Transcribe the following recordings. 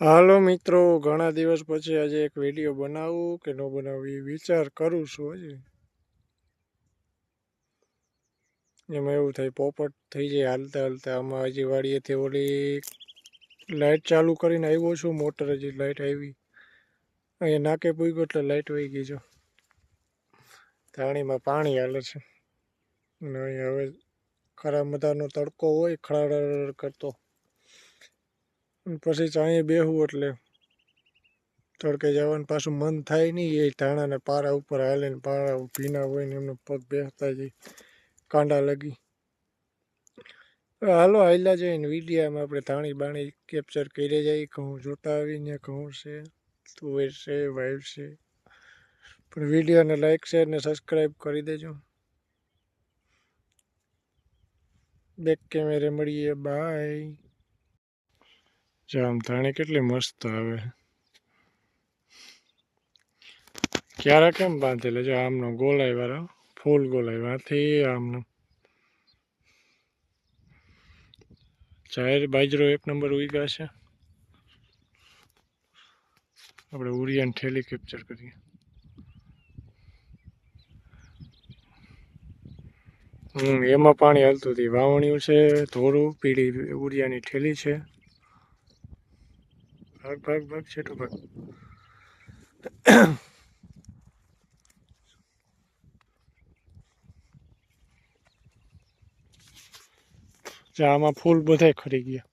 હાલો મિત્રો, ઘણા દિવસ પછી આજે એક વીડિયો બનાવું કે ન બનાવું એ વિચાર કરું છું હજી. એમાં એવું થાય, પોપટ થઈ જાય હાલતા હાલતા. આમાં હજી વાડીએથી ઓલી લાઇટ ચાલુ કરીને આવ્યો છું, મોટર હજી લાઇટ આવી. અહીંયા નાકે પૂગ્યો એટલે લાઇટ વહી ગઈ, જો. ધાણીમાં પાણી હાલે છે. અને અહીંયા હવે ખરા મધાનો તડકો હોય ખડાડ કરતો. પછી ચાંય બેહું એટલે તડકે જવાનું પાછું મન થાય નહીં એ ધાણાને પારા ઉપર હાલે ને પારા ભીના હોય ને એમનો પગ બેસતા જાય કાંડા લગી. હાલો હાલ્યા જઈને વિડીયામાં આપણે ધાણી બાણી કેપ્ચર કરી જઈએ ઘઉં જોતા આવીને ઘઉં છે, તુવેર છે વાઈફ છે. પણ વિડીયોને લાઈક શેર ને સબસ્ક્રાઈબ કરી દેજો. બેક કેમેરે મળીએ. બાય જામ ધાણી કેટલી મસ્ત આવે. ક્યારે કેમ બાંધેલા? જો આમનો ગોલાઈ વાળો ફૂલ ગોલાઈ વાથી આમનો. જાહેર બાજરો એક નંબર ઉગ્યા છે. આપણે ઉરિયન ઠેલી કેપ્ચર કરીએ. હમ, એમાં પાણી હાલતું હતી. વાવણીયું છે, ધોરું, પીળી ઉરિયાની ઠેલી છે. ભાગ ભાગ ભાગ, છેટો ભાગ. જા આમાં ફૂલ બધાય ખરી ગયા.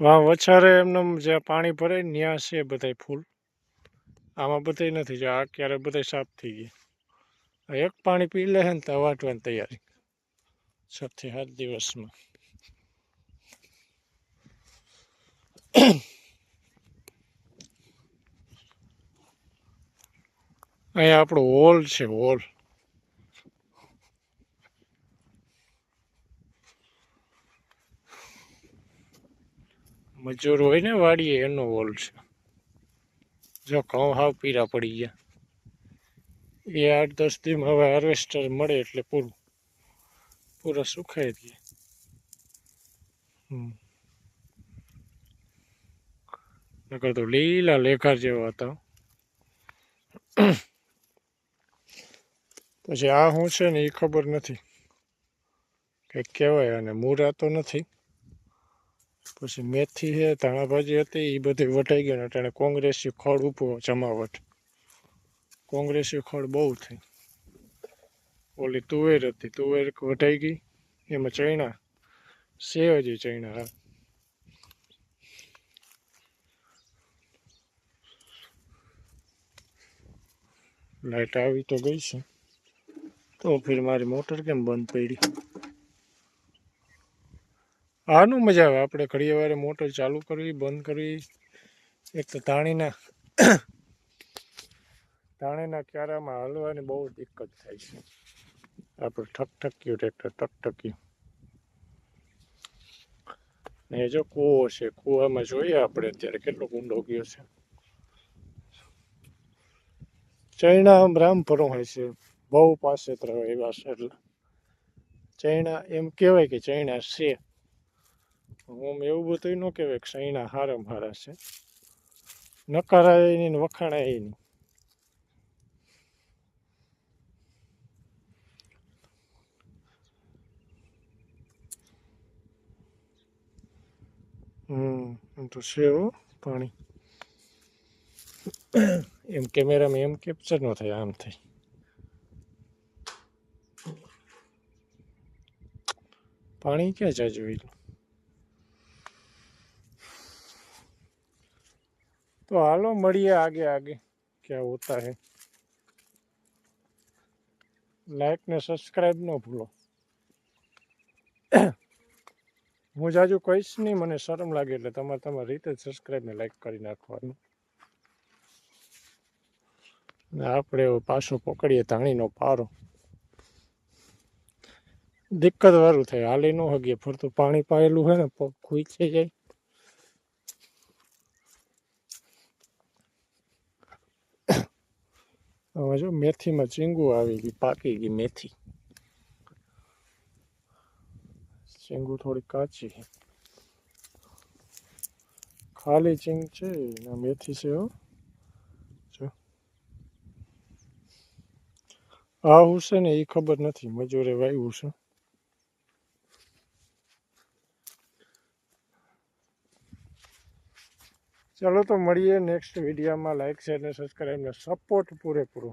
વાહ વછારે એમને જ્યાં પાણી ભરાય ને ત્યાં છે બધાય ફૂલ. આમાં બધાય નથી, જો આ ક્યારે બધાય સાફ થઈ ગયા. એક પાણી પી લે ને તો વાટવાની તૈયારી. છ થી સાત દિવસમાં. અહીંયા આપણો હોલ છે, હોલ. મજૂર હોય ને વાડીએ, એનો હોલ છે. જો ઘઉં હાવ પીરા પડી ગયા. એ આઠ દસ દિવસ હવે હાર્વેસ્ટર મળે એટલે પૂરું, પૂરા સુખાઈ ગયા નકર તો લીલા લેખાર જેવા હતા. પછી આ શું છે ને એ ખબર નથી. કંઈક કહેવાય અને મૂરા તો નથી. પછી મેથી છે, ધાણાભાજી હતી એ બધી વટાઈ ગયું અટાણે કોંગ્રેસી ખડ ઊભો જમાવટ. કોંગ્રેસી ખડ બહુ થઈ. ઓલી તુવેર હતી, તુવેર વટાઈ ગઈ, એમાં ચૈણા સેવ હજી ચૈણા હા લાઈટ આવી તો ગઈ છે. તો ફિર મારી મોટર કેમ બંધ પડી? આનું મજા આવે. આપણે ઘડીએ વારે મોટર ચાલુ કરવી, બંધ કરવી. એક તો તાણીના ધાણીના ક્યારામાં હાલવાની બહુ દિક્કત થાય છે. આપણે ઠકઠક્યું, ટ્રેક્ટર ટકટક્યું. ને જો કૂવો છે, કૂવામાં જોઈએ આપણે અત્યારે કેટલો ઊંડો ગયો છે. ચૈણા આમ રામ ભરો હોય છે. બહુ પાસે હોય એવા છે એટલે ચૈણા એમ કહેવાય કે ચૈણા છે. હું એવું બધું ન કહેવાય કે ચૈણા હારામ હારા છે. નકારાય એની વખાણાય નહીં હમ તો છે પાણી. એમ કેમેરામાં એમ કેપ્ચર ન થાય, આમ થાય. પાણી ક્યાં જાય જોઈ तो हालो મળીએ आगे आगे क्या होता है લાઈક ને સબસ્ક્રાઈબ ન ભૂલો હું જાજુ કહીશ નહીં મને શરમ લાગે એટલે તમારે તમારી રીતે જ સબસ્ક્રાઈબ ને લાઈક કરી નાખવાનું ને આપણે હવે પાછો પકડીએ ધાણીનો પારો દિક્કત વાળું થાય. હાલી ન હગીએ ફરતું પાણી પાયેલું હોય ને, પગ ખૂંચી જાય. હવે જો મેથીમાં ચીંગુ આવી ગઈ, પાકી ગઈ મેથી. ચીંગુ થોડી કાચી ખાલી ચીંગ છે મેથી છે હો. આ હું છે ને એ ખબર નથી. મજૂરે વાવ્યું છે. ચલો તો મળીએ નેક્સ્ટ વિડીયોમાં. લાઇક શેર અને સબસ્ક્રાઈબને સપોર્ટ પૂરેપૂરો.